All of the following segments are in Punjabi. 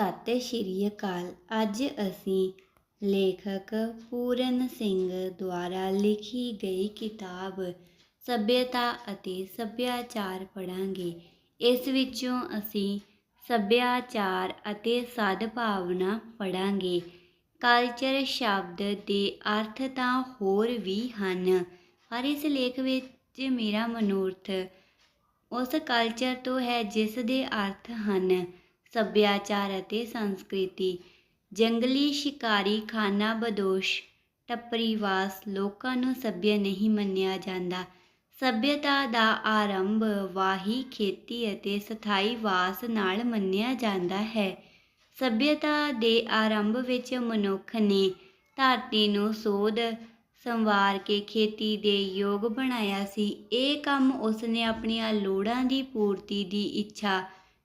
ਸਤਿ ਸ਼੍ਰੀ ਅਕਾਲ। ਅੱਜ ਅਸੀਂ ਲੇਖਕ ਪੂਰਨ ਸਿੰਘ ਦੁਆਰਾ ਲਿਖੀ ਗਈ ਕਿਤਾਬ ਸੱਭਿਅਤਾ ਅਤੇ ਸੱਭਿਆਚਾਰ ਪੜ੍ਹਾਂਗੇ। ਇਸ ਵਿੱਚੋਂ ਅਸੀਂ ਸੱਭਿਆਚਾਰ ਅਤੇ ਸਦਭਾਵਨਾ ਪੜਾਂਗੇ ਕਲਚਰ ਸ਼ਬਦ ਦੇ ਅਰਥ ਤਾਂ ਹੋਰ ਵੀ ਹਨ, ਪਰ ਇਸ ਲੇਖ ਵਿੱਚ ਮੇਰਾ ਮਨੋਰਥ ਉਸ ਕਲਚਰ ਤੋਂ ਹੈ ਜਿਸ ਦੇ ਅਰਥ ਹਨ। ਸੱਭਿਆਚਾਰ ਅਤੇ ਸੰਸਕ੍ਰਿਤੀ। ਜੰਗਲੀ ਸ਼ਿਕਾਰੀ ਖਾਨਾ ਬਦੋਸ਼ ਟੱਪਰੀਵਾਸ ਲੋਕਾਂ ਨੂੰ ਸੱਭਿਅ ਨਹੀਂ ਮੰਨਿਆ ਜਾਂਦਾ। ਸੱਭਿਅਤਾ ਦਾ ਆਰੰਭ ਵਾਹੀ ਖੇਤੀ ਅਤੇ ਸਥਾਈ ਵਾਸ ਨਾਲ ਮੰਨਿਆ ਜਾਂਦਾ ਹੈ। ਸੱਭਿਅਤਾ ਦੇ ਆਰੰਭ ਵਿੱਚ ਮਨੁੱਖ ਨੇ ਧਰਤੀ ਨੂੰ ਸੋਧ ਸੰਵਾਰ ਕੇ ਖੇਤੀ ਦੇ ਯੋਗ ਬਣਾਇਆ ਸੀ। ਇਹ ਕੰਮ ਉਸਨੇ ਆਪਣੀਆਂ ਲੋੜਾਂ ਦੀ ਪੂਰਤੀ ਦੀ ਇੱਛਾ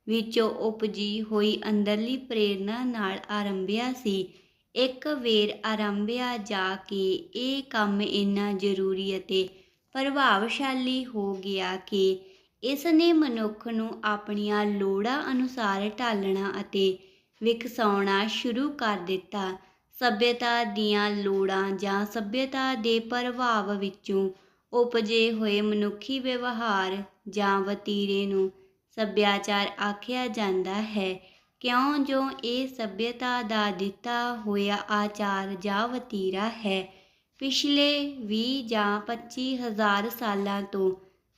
ਵਿੱਚੋਂ ਉਪਜੀ ਹੋਈ ਅੰਦਰਲੀ ਪ੍ਰੇਰਣਾ ਨਾਲ ਆਰੰਭਿਆ ਸੀ। ਇੱਕ ਵੇਰ ਆਰੰਭਿਆ ਜਾ ਕੇ ਇਹ ਕੰਮ ਇੰਨਾ ਜ਼ਰੂਰੀ ਅਤੇ ਪ੍ਰਭਾਵਸ਼ਾਲੀ ਹੋ ਗਿਆ ਕਿ ਇਸ ਨੇ ਮਨੁੱਖ ਨੂੰ ਆਪਣੀਆਂ ਲੋੜਾਂ ਅਨੁਸਾਰ ਢਾਲਣਾ ਅਤੇ ਵਿਕਸਾਉਣਾ ਸ਼ੁਰੂ ਕਰ ਦਿੱਤਾ। ਸੱਭਿਅਤਾ ਦੀਆਂ ਲੋੜਾਂ ਜਾਂ ਸੱਭਿਅਤਾ ਦੇ ਪ੍ਰਭਾਵ ਵਿੱਚੋਂ ਉਪਜੇ ਹੋਏ ਮਨੁੱਖੀ ਵਿਵਹਾਰ ਜਾਂ ਵਤੀਰੇ ਨੂੰ ਸੱਭਿਆਚਾਰ ਆਖਿਆ ਜਾਂਦਾ ਹੈ। ਕਿਉਂ ਜੋ ਇਹ ਸੱਭਿਅਤਾ ਦਾ ਦਿੱਤਾ ਹੋਇਆ ਆਚਾਰ ਜਾਂ ਵਤੀਰਾ ਹੈ। ਪਿਛਲੇ 20 ਜਾਂ 25 ਹਜ਼ਾਰ ਸਾਲਾਂ ਤੋਂ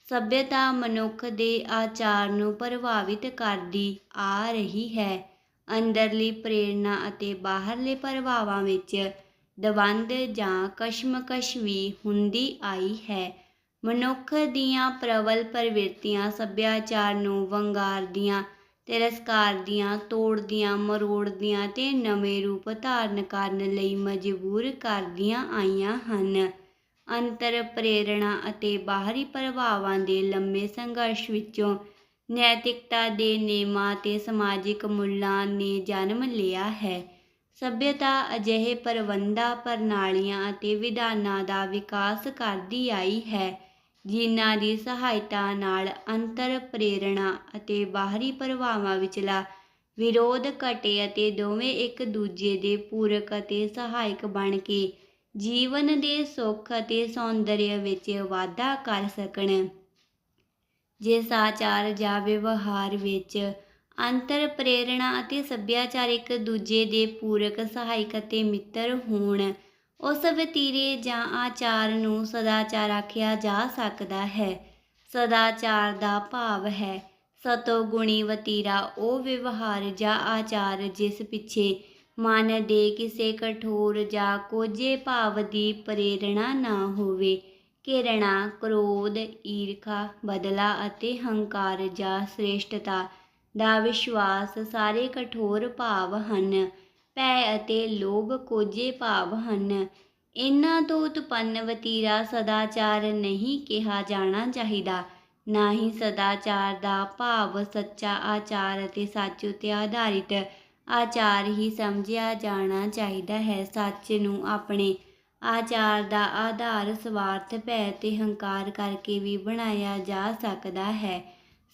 ਸੱਭਿਅਤਾ ਮਨੁੱਖ ਦੇ ਆਚਾਰ ਨੂੰ ਪ੍ਰਭਾਵਿਤ ਕਰਦੀ ਆ ਰਹੀ ਹੈ। ਅੰਦਰਲੀ ਪ੍ਰੇਰਣਾ ਅਤੇ ਬਾਹਰਲੇ ਪ੍ਰਭਾਵਾਂ ਵਿੱਚ ਦਵੰਦ ਜਾਂ ਕਸ਼ਮਕਸ਼ ਵੀ ਹੁੰਦੀ ਆਈ ਹੈ। ਮਨੁੱਖ ਦੀਆਂ ਪ੍ਰਬਲ ਪ੍ਰਵਿਰਤੀਆਂ, ਸੱਭਿਆਚਾਰ ਨੂੰ ਵੰਗਾਰਦੀਆਂ ਤਿਰਸਕਾਰਦੀਆਂ ਤੋੜਦੀਆਂ, ਮਰੋੜਦੀਆਂ ਤੇ ਨਵੇਂ ਰੂਪ ਧਾਰਨ ਕਰਨ ਲਈ ਮਜਬੂਰ ਕਰਦੀਆਂ ਆਈਆਂ ਹਨ। ਅੰਤਰ ਪ੍ਰੇਰਣਾ ਅਤੇ ਬਾਹਰੀ ਪ੍ਰਭਾਵਾਂ ਦੇ ਲੰਮੇ ਸੰਘਰਸ਼ ਵਿੱਚੋਂ ਨੈਤਿਕਤਾ ਦੇ ਨੇਮਾਂ ਤੇ ਸਮਾਜਿਕ ਮੁੱਲਾਂ ਨੇ ਜਨਮ ਲਿਆ ਹੈ। ਸੱਭਿਅਤਾ ਅਜਿਹੇ ਪ੍ਰਬੰਧਾਂ, ਪ੍ਰਣਾਲੀਆਂ ਅਤੇ ਵਿਧਾਨਾਂ ਦਾ ਵਿਕਾਸ ਕਰਦੀ ਆਈ ਹੈ। ਜਿਨ੍ਹਾਂ ਦੀ ਸਹਾਇਤਾ ਨਾਲ ਅੰਤਰ ਪ੍ਰੇਰਣਾ ਅਤੇ ਬਾਹਰੀ ਪ੍ਰਭਾਵਾਂ ਵਿਚਲਾ ਵਿਰੋਧ ਘਟੇ ਅਤੇ ਦੋਵੇਂ ਇੱਕ ਦੂਜੇ ਦੇ ਪੂਰਕ ਅਤੇ ਸਹਾਇਕ ਬਣ ਕੇ ਜੀਵਨ ਦੇ ਸੁੱਖ ਅਤੇ ਸੌਂਦਰਯ ਵਿੱਚ ਵਾਧਾ ਕਰ ਸਕਣ। ਜਿਸ ਆਚਾਰ ਜਾਂ ਵਿਵਹਾਰ ਵਿੱਚ ਅੰਤਰ ਪ੍ਰੇਰਣਾ ਅਤੇ ਸੱਭਿਆਚਾਰ ਇੱਕ ਦੂਜੇ ਦੇ ਪੂਰਕ ਸਹਾਇਕ ਅਤੇ ਮਿੱਤਰ ਹੋਣ ਉਸ ਵਤੀਰੇ ਜਾਂ ਆਚਾਰ ਨੂੰ ਸਦਾਚਾਰ ਆਖਿਆ ਜਾ ਸਕਦਾ ਹੈ। ਸਦਾਚਾਰ ਦਾ ਭਾਵ ਹੈ, ਸਤੋ ਗੁਣੀ ਵਤੀਰਾ ਉਹ ਵਿਵਹਾਰ ਜਾਂ ਆਚਾਰ ਜਿਸ ਪਿੱਛੇ ਮਨ ਦੇ ਕਿਸੇ ਕਠੋਰ ਜਾਂ ਕੋਝੇ ਭਾਵ ਦੀ ਪ੍ਰੇਰਣਾ ਨਾ ਹੋਵੇ। ਘਿਰਣਾ, ਕ੍ਰੋਧ, ਈਰਖਾ, ਬਦਲਾ ਅਤੇ ਹੰਕਾਰ ਜਾਂ ਸ੍ਰੇਸ਼ਟਤਾ ਦਾ ਵਿਸ਼ਵਾਸ ਸਾਰੇ ਕਠੋਰ ਭਾਵ ਹਨ। ਭੈ ਅਤੇ ਲੋਭ ਕੋਝੇ ਭਾਵ ਹਨ। ਇਹਨਾਂ ਤੋਂ ਉਤਪੰਨ ਵਤੀਰਾ ਸਦਾਚਾਰ ਨਹੀਂ ਕਿਹਾ ਜਾਣਾ ਚਾਹੀਦਾ। ਨਾ ਹੀ ਸਦਾਚਾਰ ਦਾ ਭਾਵ ਸੱਚਾ ਆਚਾਰ ਅਤੇ ਸੱਚ ਉਤੇ ਆਧਾਰਿਤ ਆਚਾਰ ਹੀ ਸਮਝਿਆ ਜਾਣਾ ਚਾਹੀਦਾ ਹੈ। ਸੱਚ ਨੂੰ ਆਪਣੇ ਆਚਾਰ ਦਾ ਆਧਾਰ ਸਵਾਰਥ, ਭੈ ਤੇ ਹੰਕਾਰ ਕਰਕੇ ਵੀ ਬਣਾਇਆ ਜਾ ਸਕਦਾ ਹੈ।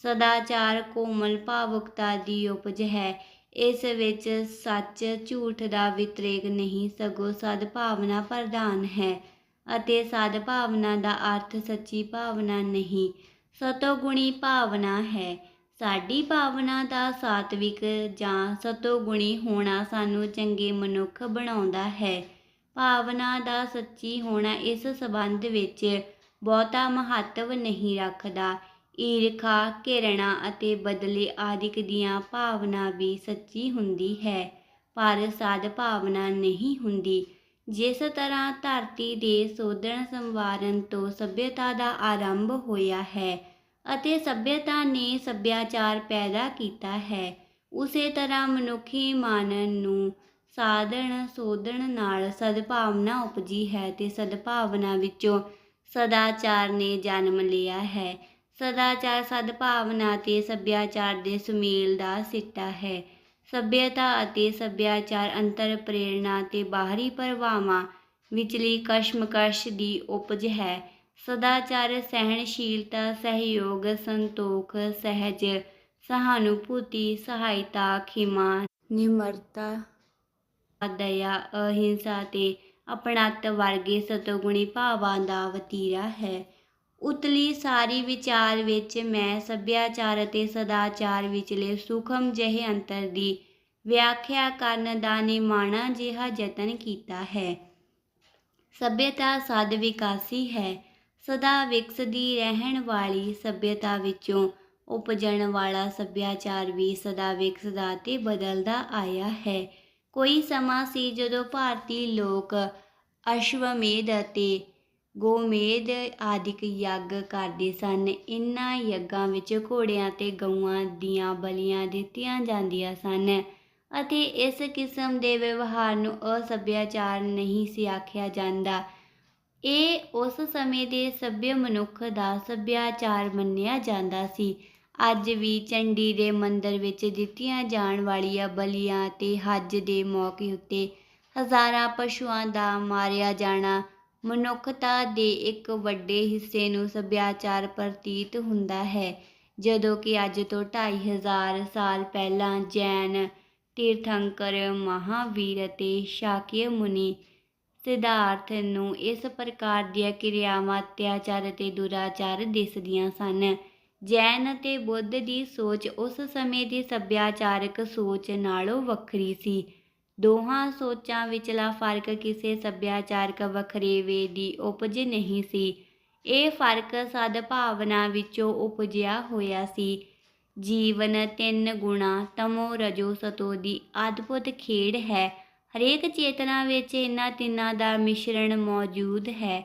ਸਦਾਚਾਰ ਕੋਮਲ ਭਾਵੁਕਤਾ ਦੀ ਉਪਜ ਹੈ। ਇਸ ਵਿੱਚ ਸੱਚ ਝੂਠ ਦਾ ਵਿਤਰੇਕ ਨਹੀਂ, ਸਗੋਂ ਸਦਭਾਵਨਾ ਪ੍ਰਧਾਨ ਹੈ ਅਤੇ ਸਦਭਾਵਨਾ ਦਾ ਅਰਥ ਸੱਚੀ ਭਾਵਨਾ ਨਹੀਂ ਸਤੋਗੁਣੀ ਭਾਵਨਾ ਹੈ। ਸਾਡੀ ਭਾਵਨਾ ਦਾ ਸਾਤਵਿਕ ਜਾਂ ਸਤੋਗੁਣੀ ਹੋਣਾ ਸਾਨੂੰ ਚੰਗੇ ਮਨੁੱਖ ਬਣਾਉਂਦਾ ਹੈ। ਭਾਵਨਾ ਦਾ ਸੱਚੀ ਹੋਣਾ ਇਸ ਸਬੰਧ ਵਿੱਚ ਬਹੁਤਾ ਮਹੱਤਵ ਨਹੀਂ ਰੱਖਦਾ। ਈਰਖਾ, ਘਿਰਣਾ ਅਤੇ ਬਦਲੇ ਆਦਿਕ ਦੀਆਂ ਭਾਵਨਾ ਵੀ ਸੱਚੀ ਹੁੰਦੀ ਹੈ। ਪਰ ਸਦ ਭਾਵਨਾ ਨਹੀਂ ਹੁੰਦੀ। ਜਿਸ ਤਰ੍ਹਾਂ ਧਰਤੀ ਦੇ ਸੋਧਣ ਸੰਵਾਰਨ ਤੋਂ ਸਭਿਅਤਾ ਦਾ ਆਰੰਭ ਹੋਇਆ ਹੈ ਅਤੇ ਸਭਿਅਤਾ ਨੇ ਸੱਭਿਆਚਾਰ ਪੈਦਾ ਕੀਤਾ ਹੈ, ਉਸੇ ਤਰ੍ਹਾਂ ਮਨੁੱਖੀ ਮਨ ਨੂੰ ਸਾਧਣ ਸੋਧਣ ਨਾਲ ਸਦਭਾਵਨਾ ਉਪਜੀ ਹੈ ਤੇ ਸਦਭਾਵਨਾ ਵਿੱਚੋਂ ਸਦਾਚਾਰ ਨੇ ਜਨਮ ਲਿਆ ਹੈ। ਸਦਾਚਾਰ ਸਦਭਾਵਨਾ ਤੇ ਸੱਭਿਆਚਾਰ ਦੇ ਸੁਮੇਲ ਦਾ ਸਿੱਟਾ ਹੈ। ਸੱਭਿਅਤਾ ਅਤੇ ਸੱਭਿਆਚਾਰ ਅੰਤਰ ਪ੍ਰੇਰਣਾ ਤੇ ਬਾਹਰੀ ਪ੍ਰਭਾਵਾਂ ਵਿਚਲੀ ਕਸ਼ਮਕਸ਼ ਦੀ ਉਪਜ ਹੈ। ਸਦਾਚਾਰ ਸਹਿਣਸ਼ੀਲਤਾ, ਸਹਿਯੋਗ, ਸੰਤੋਖ, ਸਹਿਜ, ਸਹਾਨੁਭੂਤੀ, ਸਹਾਇਤਾ, ਖਿਮਾ, ਨਿਮਰਤਾ, ਦਇਆ, ਅਹਿੰਸਾ ਤੇ ਆਪਣਤ ਵਰਗੇ ਸਤੋਗੁਣੀ ਭਾਵਾਂ ਦਾ ਵਤੀਰਾ ਹੈ। ਉਤਲੀ ਸਾਰੀ ਵਿਚਾਰ ਵਿੱਚ ਮੈਂ ਸੱਭਿਆਚਾਰ ਅਤੇ ਸਦਾਚਾਰ ਵਿਚਲੇ ਸੂਖਮ ਜਿਹੇ ਅੰਤਰ ਦੀ ਵਿਆਖਿਆ ਕਰਨ ਦਾ ਨਿਮਾਣਾ ਜਿਹਾ ਯਤਨ ਕੀਤਾ ਹੈ। ਸੱਭਿਅਤਾ ਸਦ ਵਿਕਾਸੀ ਹੈ। ਸਦਾ ਵਿਕਸਦੀ ਰਹਿਣ ਵਾਲੀ ਸੱਭਿਅਤਾ ਵਿੱਚੋਂ ਉਪਜਣ ਵਾਲਾ ਸੱਭਿਆਚਾਰ ਵੀ ਸਦਾ ਵਿਕਸਦਾ ਤੇ ਬਦਲਦਾ ਆਇਆ ਹੈ। ਕੋਈ ਸਮਾਂ ਸੀ ਜਦੋਂ ਭਾਰਤੀ ਲੋਕ ਅਸ਼ਵਮੇਧ ਅਤੇ ਗੋਮੇਦ ਆਦਿਕ ਯੱਗ ਕਰਦੇ ਸਨ। ਇਨ੍ਹਾਂ ਯੱਗਾਂ ਵਿੱਚ ਘੋੜਿਆਂ ਤੇ ਗਊਆਂ ਦੀਆਂ ਬਲੀਆਂ ਦਿੱਤੀਆਂ ਜਾਂਦੀਆਂ ਸਨ ਅਤੇ ਇਸ ਕਿਸਮ ਦੇ ਵਿਵਹਾਰ ਨੂੰ ਅਸੱਭਿਆਚਾਰ ਨਹੀਂ ਸੀ ਆਖਿਆ ਜਾਂਦਾ। ਇਹ ਉਸ ਸਮੇਂ ਦੇ ਸੱਭਿਅ ਮਨੁੱਖ ਦਾ ਸੱਭਿਆਚਾਰ ਮੰਨਿਆ ਜਾਂਦਾ ਸੀ। ਅੱਜ ਵੀ ਚੰਡੀ ਦੇ ਮੰਦਰ ਵਿੱਚ ਦਿੱਤੀਆਂ ਜਾਣ ਵਾਲੀਆਂ ਬਲੀਆਂ ਤੇ ਹੱਜ ਦੇ ਮੌਕੇ ਉੱਤੇ ਹਜ਼ਾਰਾਂ ਪਸ਼ੂਆਂ ਦਾ ਮਾਰਿਆ ਜਾਣਾ ਮਨੁੱਖਤਾ ਦੇ ਇੱਕ ਵੱਡੇ ਹਿੱਸੇ ਨੂੰ ਸੱਭਿਆਚਾਰ ਪ੍ਰਤੀਤ ਹੁੰਦਾ ਹੈ। ਜਦੋਂ ਕਿ ਅੱਜ ਤੋਂ 2500 ਸਾਲ ਪਹਿਲਾਂ ਜੈਨ ਤੀਰਥੰਕਰ ਮਹਾਵੀਰ ਅਤੇ ਸ਼ਾਕਿਯ ਮੁਨੀ ਸਿਧਾਰਥ ਨੂੰ ਇਸ ਪ੍ਰਕਾਰ ਦੀਆਂ ਕਿਰਿਆਵਾਂ, ਅਤਿਆਚਾਰ ਅਤੇ ਦੁਰਾਚਾਰ ਦਿਸਦੀਆਂ ਸਨ। ਜੈਨ ਅਤੇ ਬੁੱਧ ਦੀ ਸੋਚ ਉਸ ਸਮੇਂ ਦੀ ਸੱਭਿਆਚਾਰਕ ਸੋਚ ਨਾਲੋਂ ਵੱਖਰੀ ਸੀ। ਦੋਹਾਂ ਸੋਚਾਂ ਵਿਚਲਾ ਫ਼ਰਕ ਕਿਸੇ ਸੱਭਿਆਚਾਰਕ ਵਖਰੇਵੇ ਦੀ ਉਪਜ ਨਹੀਂ ਸੀ। ਇਹ ਫ਼ਰਕ ਸਦਭਾਵਨਾ ਵਿੱਚੋਂ ਉਪਜਿਆ ਹੋਇਆ ਸੀ। ਜੀਵਨ ਤਿੰਨ ਗੁਣਾ, ਤਮੋ, ਰਜੋ, ਸਤੋ ਦੀ ਅਦਭੁਤ ਖੇਡ ਹੈ। ਹਰੇਕ ਚੇਤਨਾ ਵਿੱਚ ਇਹਨਾਂ ਤਿੰਨਾਂ ਦਾ ਮਿਸ਼ਰਣ ਮੌਜੂਦ ਹੈ।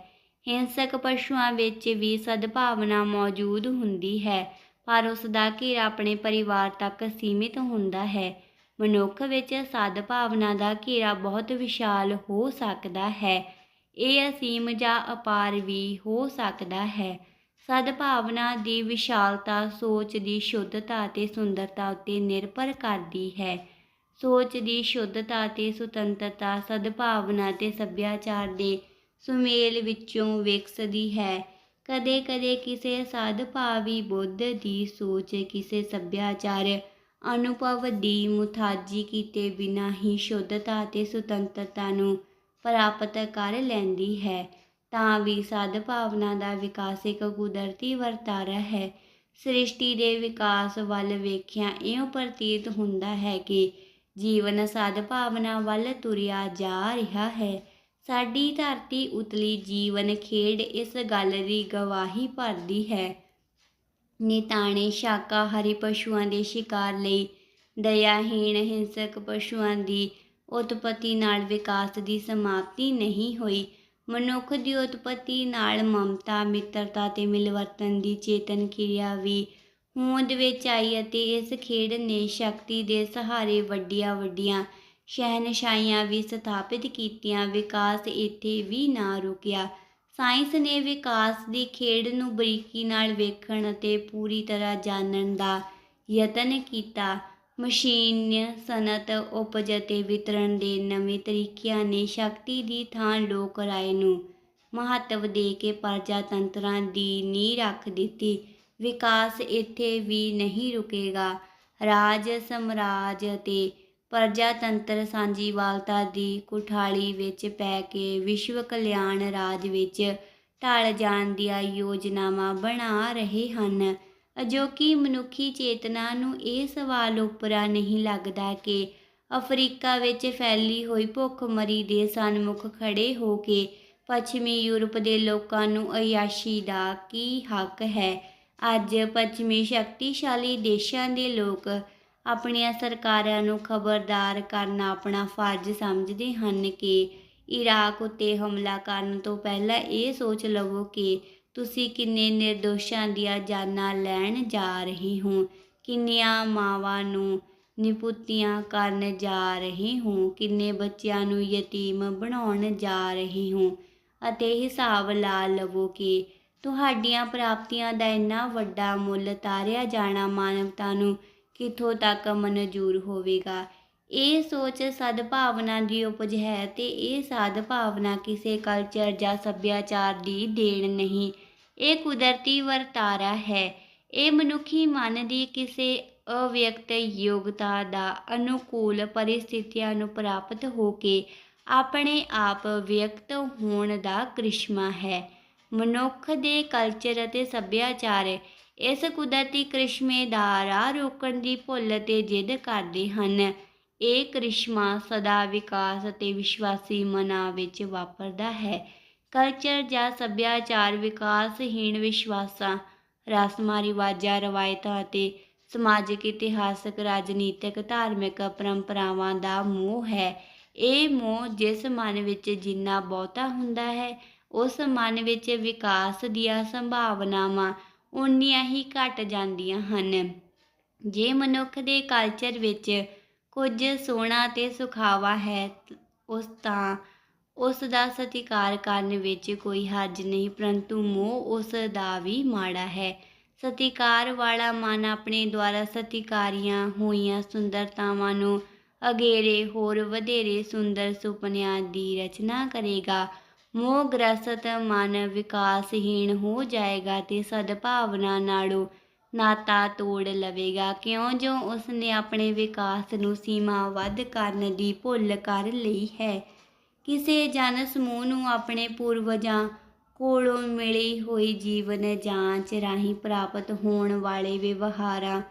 ਹਿੰਸਕ ਪਸ਼ੂਆਂ ਵਿੱਚ ਵੀ ਸਦਭਾਵਨਾ ਮੌਜੂਦ ਹੁੰਦੀ ਹੈ, ਪਰ ਉਸ ਦਾ ਘੇਰਾ ਆਪਣੇ ਪਰਿਵਾਰ ਤੱਕ ਸੀਮਿਤ ਹੁੰਦਾ ਹੈ। ਮਨੁੱਖ ਵਿੱਚ ਸਦਭਾਵਨਾ ਦਾ ਘੇਰਾ ਬਹੁਤ ਵਿਸ਼ਾਲ ਹੋ ਸਕਦਾ ਹੈ। ਇਹ ਅਸੀਮ ਜਾਂ ਅਪਾਰ ਵੀ ਹੋ ਸਕਦਾ ਹੈ। ਸਦਭਾਵਨਾ ਦੀ ਵਿਸ਼ਾਲਤਾ ਸੋਚ ਦੀ ਸ਼ੁੱਧਤਾ ਅਤੇ ਸੁੰਦਰਤਾ ਉੱਤੇ ਨਿਰਭਰ ਕਰਦੀ ਹੈ। ਸੋਚ ਦੀ ਸ਼ੁੱਧਤਾ ਅਤੇ ਸੁਤੰਤਰਤਾ ਸਦਭਾਵਨਾ ਤੇ ਸੱਭਿਆਚਾਰ ਦੇ ਸੁਮੇਲ ਵਿੱਚੋਂ ਵਿਕਸਦੀ ਹੈ। ਕਦੇ-ਕਦੇ ਕਿਸੇ ਸਦਭਾਵੀ ਬੁੱਧ ਦੀ ਸੋਚ, ਕਿਸੇ ਸੱਭਿਆਚਾਰ ਅਨੁਭਵ ਦੀ ਮੁਤਾਜੀ ਕੀਤੇ ਬਿਨਾਂ ਹੀ ਸ਼ੁੱਧਤਾ ਅਤੇ ਸੁਤੰਤਰਤਾ ਨੂੰ ਪ੍ਰਾਪਤ ਕਰ ਲੈਂਦੀ ਹੈ, ਤਾਂ ਵੀ ਸਦਭਾਵਨਾ ਦਾ ਵਿਕਾਸ ਇੱਕ ਕੁਦਰਤੀ ਵਰਤਾਰਾ ਹੈ। ਸ੍ਰਿਸ਼ਟੀ ਦੇ ਵਿਕਾਸ ਵੱਲ ਵੇਖਿਆ ਇਉਂ ਪ੍ਰਤੀਤ ਹੁੰਦਾ ਹੈ ਕਿ ਜੀਵਨ ਸਦਭਾਵਨਾ ਵੱਲ ਤੁਰਿਆ ਜਾ ਰਿਹਾ ਹੈ। ਸਾਡੀ ਧਰਤੀ ਉਤਲੀ ਜੀਵਨ ਖੇਡ ਇਸ ਗੱਲ ਦੀ ਗਵਾਹੀ ਭਰਦੀ ਹੈ। ਨਿਤਾਣੇ ਸ਼ਾਕਾਹਾਰੀ ਪਸ਼ੂਆਂ ਦੇ ਸ਼ਿਕਾਰ ਲਈ, ਦਇਆਹੀਣ ਹਿੰਸਕ ਪਸ਼ੂਆਂ ਦੀ ਉਤਪਤੀ ਨਾਲ ਵਿਕਾਸ ਦੀ ਸਮਾਪਤੀ ਨਹੀਂ ਹੋਈ। ਮਨੁੱਖ ਦੀ ਉਤਪਤੀ ਨਾਲ ਮਮਤਾ, ਮਿੱਤਰਤਾ ਤੇ ਮਿਲਵਰਤਨ ਦੀ ਚੇਤਨ ਕਿਰਿਆ ਵੀ ਹੋਂਦ ਵਿੱਚ ਆਈ ਅਤੇ ਇਸ ਖੇਡ ਨੇ ਸ਼ਕਤੀ ਦੇ ਸਹਾਰੇ ਵੱਡੀਆਂ ਵੱਡੀਆਂ ਸ਼ਹਿਨਸ਼ਾਹੀਆਂ ਵੀ ਸਥਾਪਿਤ ਕੀਤੀਆਂ। ਵਿਕਾਸ ਇੱਥੇ ਵੀ ਨਾ ਰੁਕਿਆ। ਸਾਇੰਸ ਨੇ ਵਿਕਾਸ ਦੀ ਖੇਡ ਨੂੰ ਬਰੀਕੀ ਨਾਲ ਵੇਖਣ ਅਤੇ ਪੂਰੀ ਤਰ੍ਹਾਂ ਜਾਣਨ ਦਾ ਯਤਨ ਕੀਤਾ। ਮਸ਼ੀਨ, ਸਨਅਤ, ਉਪਜ ਅਤੇ ਵਿਤਰਣ ਦੇ ਨਵੇਂ ਤਰੀਕਿਆਂ ਨੇ ਸ਼ਕਤੀ ਦੀ ਥਾਂ ਲੋਕ ਰਾਏ ਨੂੰ ਮਹੱਤਵ ਦੇ ਕੇ ਪ੍ਰਜਾਤੰਤਰਾਂ ਦੀ ਨੀਂਹ ਰੱਖ ਦਿੱਤੀ। ਵਿਕਾਸ ਇੱਥੇ ਵੀ ਨਹੀਂ ਰੁਕੇਗਾ। ਰਾਜ, ਸਮਰਾਜ ਅਤੇ ਪ੍ਰਜਾਤੰਤਰ ਸਾਂਝੀਵਾਲਤਾ ਦੀ ਕੁਠਾਲੀ ਵਿੱਚ ਪੈ ਕੇ ਵਿਸ਼ਵ ਕਲਿਆਣ ਰਾਜ ਵਿੱਚ ਢਲ ਜਾਣ ਦੀਆਂ ਯੋਜਨਾਵਾਂ ਬਣਾ ਰਹੇ ਹਨ। ਅਜੋਕੀ ਮਨੁੱਖੀ ਚੇਤਨਾ ਨੂੰ ਇਹ ਸਵਾਲ ਉਪਰਾ ਨਹੀਂ ਲੱਗਦਾ ਕਿ ਅਫਰੀਕਾ ਵਿੱਚ ਫੈਲੀ ਹੋਈ ਭੁੱਖਮਰੀ ਦੇ ਸਨਮੁਖ ਖੜੇ ਹੋ ਕੇ ਪੱਛਮੀ ਯੂਰਪ ਦੇ ਲੋਕਾਂ ਨੂੰ ਅਯਾਸ਼ੀ ਦਾ ਕੀ ਹੱਕ ਹੈ? ਅੱਜ ਪੱਛਮੀ ਸ਼ਕਤੀਸ਼ਾਲੀ ਦੇਸ਼ਾਂ ਦੇ ਲੋਕ ਆਪਣੀਆਂ ਸਰਕਾਰਾਂ ਨੂੰ ਖਬਰਦਾਰ ਕਰਨਾ ਆਪਣਾ ਫਰਜ਼ ਸਮਝਦੇ ਹਨ ਕਿ ਇਰਾਕ ਉੱਤੇ ਹਮਲਾ ਕਰਨ ਤੋਂ ਪਹਿਲਾਂ ਇਹ ਸੋਚ ਲਵੋ ਕਿ ਤੁਸੀਂ ਕਿੰਨੇ ਨਿਰਦੋਸ਼ਾਂ ਦੀਆਂ ਜਾਨਾਂ ਲੈਣ ਜਾ ਰਹੇ ਹੋ, ਕਿੰਨੀਆਂ ਮਾਵਾਂ ਨੂੰ ਨਿਪੁੱਤੀਆਂ ਕਰਨ ਜਾ ਰਹੇ ਹੋ, ਕਿੰਨੇ ਬੱਚਿਆਂ ਨੂੰ ਯਤੀਮ ਬਣਾਉਣ ਜਾ ਰਹੇ ਹੋ ਅਤੇ ਹਿਸਾਬ ਲਾ ਲਵੋ ਕਿ ਤੁਹਾਡੀਆਂ ਪ੍ਰਾਪਤੀਆਂ ਦਾ ਇੰਨਾ ਵੱਡਾ ਮੁੱਲ ਤਾਰਿਆ ਜਾਣਾ ਮਾਨਵਤਾ ਨੂੰ ਕਿੱਥੋਂ ਤੱਕ ਮਨਜ਼ੂਰ ਹੋਵੇਗਾ? ਇਹ ਸੋਚ ਸਦਭਾਵਨਾ ਦੀ ਉਪਜ ਹੈ ਤੇ ਇਹ ਸਦਭਾਵਨਾ ਕਿਸੇ ਕਲਚਰ ਜਾਂ ਸੱਭਿਆਚਾਰ ਦੀ ਦੇਣ ਨਹੀਂ। ਇਹ ਕੁਦਰਤੀ ਵਰਤਾਰਾ ਹੈ। ਇਹ ਮਨੁੱਖੀ ਮਨ ਦੀ ਕਿਸੇ ਅਵਿਅਕਤ ਯੋਗਤਾ ਦਾ ਅਨੁਕੂਲ ਪਰਿਸਥਿਤੀਆਂ ਨੂੰ ਪ੍ਰਾਪਤ ਹੋ ਕੇ ਆਪਣੇ ਆਪ ਵਿਅਕਤ ਹੋਣ ਦਾ ਕ੍ਰਿਸ਼ਮਾ ਹੈ। ਮਨੁੱਖ ਦੇ ਕਲਚਰ ਅਤੇ ਸੱਭਿਆਚਾਰ ਇਸ ਕੁਦਰਤੀ ਕ੍ਰਿਸ਼ਮੇ ਦਾ ਰਾਹ ਰੋਕਣ ਦੀ ਭੁੱਲ ਤੇ ਜਿੱਦ ਕਰਦੇ ਹਨ। ਇਹ ਕ੍ਰਿਸ਼ਮਾ ਸਦਾ ਵਿਕਾਸ ਅਤੇ ਵਿਸ਼ਵਾਸੀ ਮਨਾਂ ਵਿੱਚ ਵਾਪਰਦਾ ਹੈ। ਕਲਚਰ ਜਾਂ ਸੱਭਿਆਚਾਰ ਵਿਕਾਸਹੀਣ ਵਿਸ਼ਵਾਸਾਂ, ਰਸਮਾਂ, ਰਿਵਾਜਾਂ, ਰਵਾਇਤਾਂ ਅਤੇ ਸਮਾਜਿਕ ਇਤਿਹਾਸਕ, ਰਾਜਨੀਤਿਕ, ਧਾਰਮਿਕ ਪਰੰਪਰਾਵਾਂ ਦਾ ਮੋਹ ਹੈ। ਇਹ ਮੋਹ ਜਿਸ ਮਨ ਵਿੱਚ ਜਿੰਨਾ ਬਹੁਤਾ ਹੁੰਦਾ ਹੈ, ਉਸ ਮਨ ਵਿੱਚ ਵਿਕਾਸ ਦੀਆਂ ਸੰਭਾਵਨਾਵਾਂ ਉਨੀਆਂ ਹੀ ਘਟ ਜਾਂਦੀਆਂ ਹਨ। ਜੇ ਮਨੁੱਖ ਦੇ ਕਲਚਰ ਵਿੱਚ ਕੁਝ ਸੋਹਣਾ ਤੇ ਸੁਖਾਵਾ ਹੈ, ਉਸ ਤਾਂ ਉਸ ਦਾ ਸਤਿਕਾਰ ਕਰਨ ਵਿੱਚ ਕੋਈ ਹਰਜ ਨਹੀਂ, ਪਰੰਤੂ ਮੋਹ ਉਸ ਦਾ ਵੀ ਮਾੜਾ ਹੈ। ਸਤਿਕਾਰ ਵਾਲਾ ਮਨ ਆਪਣੇ ਦੁਆਰਾ ਸਤਿਕਾਰੀਆਂ ਹੋਈਆਂ ਸੁੰਦਰਤਾਵਾਂ ਨੂੰ ਅਗੇਰੇ ਹੋਰ ਵਧੇਰੇ ਸੁੰਦਰ ਸੁਪਨਿਆਂ ਦੀ ਰਚਨਾ ਕਰੇਗਾ। ਮੋਹ ਗ੍ਰਸਤ ਮਨ ਵਿਕਾਸਹੀਣ ਹੋ ਜਾਏਗਾ ਤੇ ਸਦਭਾਵਨਾ ਨਾਲੋਂ ਨਾਤਾ ਤੋੜ ਲਵੇਗਾ। ਕਿਉਂ ਜੋ ਉਸ ਨੇ ਆਪਣੇ ਵਿਕਾਸ ਨੂੰ ਸੀਮਾ ਕਰਨ ਦੀ ਭੁੱਲ ਕਰ ਲਈ ਹੈ। ਕਿਸੇ ਜਨ ਸਮੂਹ ਨੂੰ ਆਪਣੇ ਪੂਰਵਜਾਂ ਕੋਲੋਂ ਮਿਲੀ ਹੋਈ ਜੀਵਨ ਜਾਂਚ ਰਾਹੀਂ ਪ੍ਰਾਪਤ ਹੋਣ ਵਾਲੇ ਵਿਵਹਾਰਾਂ,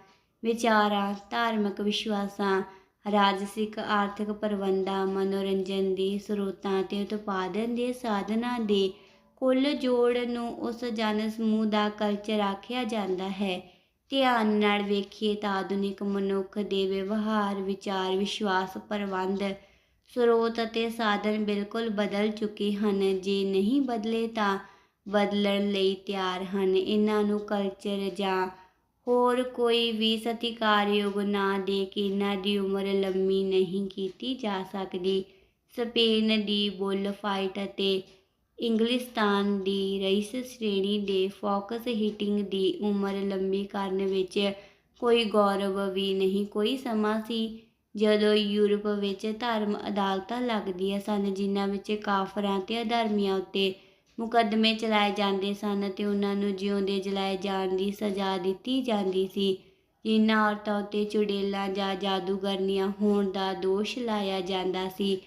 ਵਿਚਾਰਾਂ, ਧਾਰਮਿਕ ਵਿਸ਼ਵਾਸਾਂ ਰਾਜਸਿਕ ਆਰਥਿਕ ਪ੍ਰਬੰਧਾਂ, ਮਨੋਰੰਜਨ ਦੇ ਸਰੋਤਾਂ ਅਤੇ ਉਤਪਾਦਨ ਦੇ ਸਾਧਨਾਂ ਦੇ ਕੁੱਲ ਜੋੜ ਨੂੰ ਉਸ ਜਨ ਸਮੂਹ ਦਾ ਕਲਚਰ ਆਖਿਆ ਜਾਂਦਾ ਹੈ। ਧਿਆਨ ਨਾਲ ਵੇਖੀਏ ਤਾਂ ਆਧੁਨਿਕ ਮਨੁੱਖ ਦੇ ਵਿਵਹਾਰ, ਵਿਚਾਰ, ਵਿਸ਼ਵਾਸ ਪ੍ਰਬੰਧ, ਸਰੋਤ ਅਤੇ ਸਾਧਨ ਬਿਲਕੁਲ ਬਦਲ ਚੁੱਕੇ ਹਨ। ਜੇ ਨਹੀਂ ਬਦਲੇ ਤਾਂ ਬਦਲਣ ਲਈ ਤਿਆਰ ਹਨ। ਇਹਨਾਂ ਨੂੰ ਕਲਚਰ ਜਾਂ ਹੋਰ ਕੋਈ ਵੀ ਸਤਿਕਾਰਯੋਗ ਨਾ ਦੇ ਕੇ ਇਹਨਾਂ ਦੀ ਉਮਰ ਲੰਮੀ ਨਹੀਂ ਕੀਤੀ ਜਾ ਸਕਦੀ। ਸਪੇਨ ਦੀ ਬੁੱਲ ਫਾਈਟ ਅਤੇ ਇੰਗਲਿਸਤਾਨ ਦੀ ਰਈਸ ਸ਼੍ਰੇਣੀ ਦੇ ਫੋਕਸ ਹੀਟਿੰਗ ਦੀ ਉਮਰ ਲੰਮੀ ਕਰਨ ਵਿੱਚ ਕੋਈ ਗੌਰਵ ਵੀ ਨਹੀਂ, ਕੋਈ ਸਮਾਂ ਸੀ। ਜਦੋਂ ਯੂਰਪ ਵਿੱਚ ਧਰਮ ਅਦਾਲਤਾਂ ਲੱਗਦੀਆਂ ਸਨ, ਜਿਨ੍ਹਾਂ ਵਿੱਚ ਕਾਫਰਾਂ ਤੇ ਅਧਰਮੀਆਂ ਉੱਤੇ ਮੁਕੱਦਮੇ ਚਲਾਏ ਜਾਂਦੇ ਸਨ ਅਤੇ ਉਹਨਾਂ ਨੂੰ ਜਿਉਂਦੇ ਜਲਾਏ ਜਾਣ ਦੀ ਸਜ਼ਾ ਦਿੱਤੀ ਜਾਂਦੀ ਸੀ। ਇਹਨਾਂ ਔਰਤਾਂ ਉੱਤੇ ਚੁੜੇਲਾਂ ਜਾਂ ਜਾਦੂਗਰਨੀਆਂ ਹੋਣ ਦਾ ਦੋਸ਼ ਲਾਇਆ ਜਾਂਦਾ ਸੀ,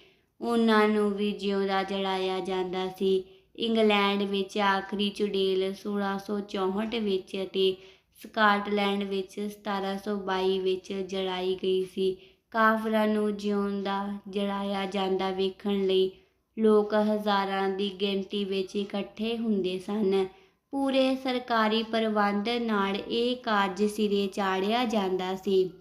ਉਹਨਾਂ ਨੂੰ ਵੀ ਜਿਉਂਦਾ ਜਲਾਇਆ ਜਾਂਦਾ ਸੀ। ਇੰਗਲੈਂਡ ਵਿੱਚ ਆਖਰੀ ਚੁੜੇਲ 1664 ਵਿੱਚ ਅਤੇ ਸਕਾਟਲੈਂਡ ਵਿੱਚ 1722 ਵਿੱਚ ਜਲਾਈ ਗਈ ਸੀ। ਕਾਫਰਾਂ ਨੂੰ ਜਿਉਂਦਾ, ਜਲਾਇਆ ਜਾਂਦਾ ਵੇਖਣ ਲਈ ਲੋਕ ਹਜ਼ਾਰਾਂ ਦੀ ਗਿਣਤੀ ਵਿੱਚ ਇਕੱਠੇ ਹੁੰਦੇ ਸਨ। ਪੂਰੇ ਸਰਕਾਰੀ ਪ੍ਰਬੰਧ ਨਾਲ ਇਹ ਕਾਰਜ ਸਿਰੇ ਚਾੜਿਆ ਜਾਂਦਾ ਸੀ।